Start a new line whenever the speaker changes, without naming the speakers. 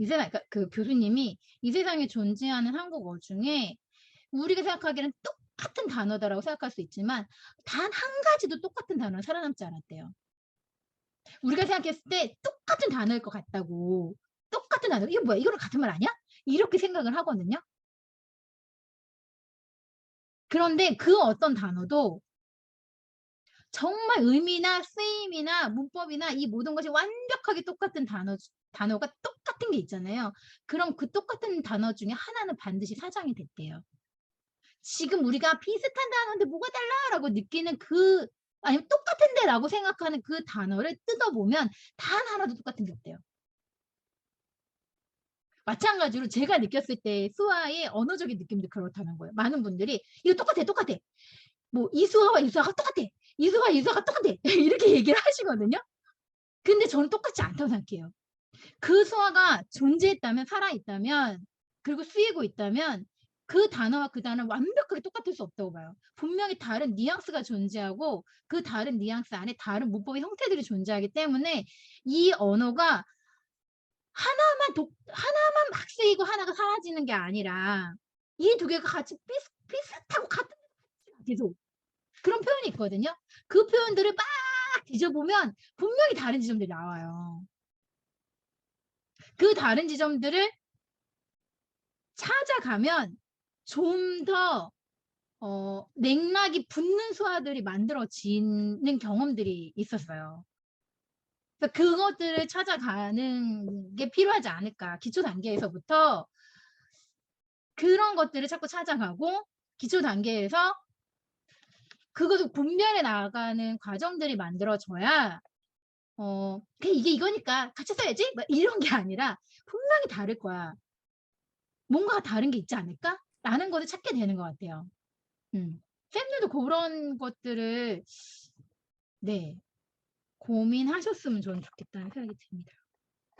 이 세상, 그러니까 그 교수님이 이 세상에 존재하는 한국어 중에 우리가 생각하기에는 똑같은 단어다라고 생각할 수 있지만 단 한 가지도 똑같은 단어는 살아남지 않았대요. 우리가 생각했을 때 똑같은 단어일 것 같다고. 똑같은 단어. 이거 뭐야? 이거랑 같은 말 아니야? 이렇게 생각을 하거든요. 그런데 그 어떤 단어도 정말 의미나 쓰임이나 문법이나 이 모든 것이 완벽하게 똑같은 단어, 단어가 똑같은 게 있잖아요. 그럼 그 똑같은 단어 중에 하나는 반드시 사장이 됐대요. 지금 우리가 비슷한 단어인데 뭐가 달라라고 느끼는 그 아니면 똑같은데라고 생각하는 그 단어를 뜯어보면 단 하나도 똑같은 게 없대요. 마찬가지로 제가 느꼈을 때 수아의 언어적인 느낌도 그렇다는 거예요. 많은 분들이 이거 똑같아, 똑같아. 뭐 이수아와 이수아가 똑같아. 이수아와 이수아가 똑같아. 이렇게 얘기를 하시거든요. 근데 저는 똑같지 않다고 생각해요. 그 수아가 존재했다면 살아있다면 그리고 쓰이고 있다면 그 단어와 그 단어는 완벽하게 똑같을 수 없다고 봐요. 분명히 다른 뉘앙스가 존재하고 그 다른 뉘앙스 안에 다른 문법의 형태들이 존재하기 때문에 이 언어가 하나만 독, 하나만 막 쓰이고 하나가 사라지는 게 아니라 이 두 개가 같이 비슷, 비슷하고 같은 계속 그런 표현이 있거든요. 그 표현들을 막 뒤져보면 분명히 다른 지점들이 나와요. 그 다른 지점들을 찾아가면 좀더 어, 맥락이 붙는 수화들이 만들어지는 경험들이 있었어요. 그래서 그것들을 찾아가는 게 필요하지 않을까. 기초 단계에서부터 그런 것들을 자꾸 찾아가고 기초 단계에서 그것을 분별해 나가는 과정들이 만들어져야 어 그냥 이게 이거니까 같이 써야지 뭐 이런 게 아니라 분명히 다를 거야. 뭔가 다른 게 있지 않을까? 라는 것을 찾게 되는 것 같아요. 음. 쌤들도 그런 것들을 네 고민하셨으면 저는 좋겠다는 생각이 듭니다.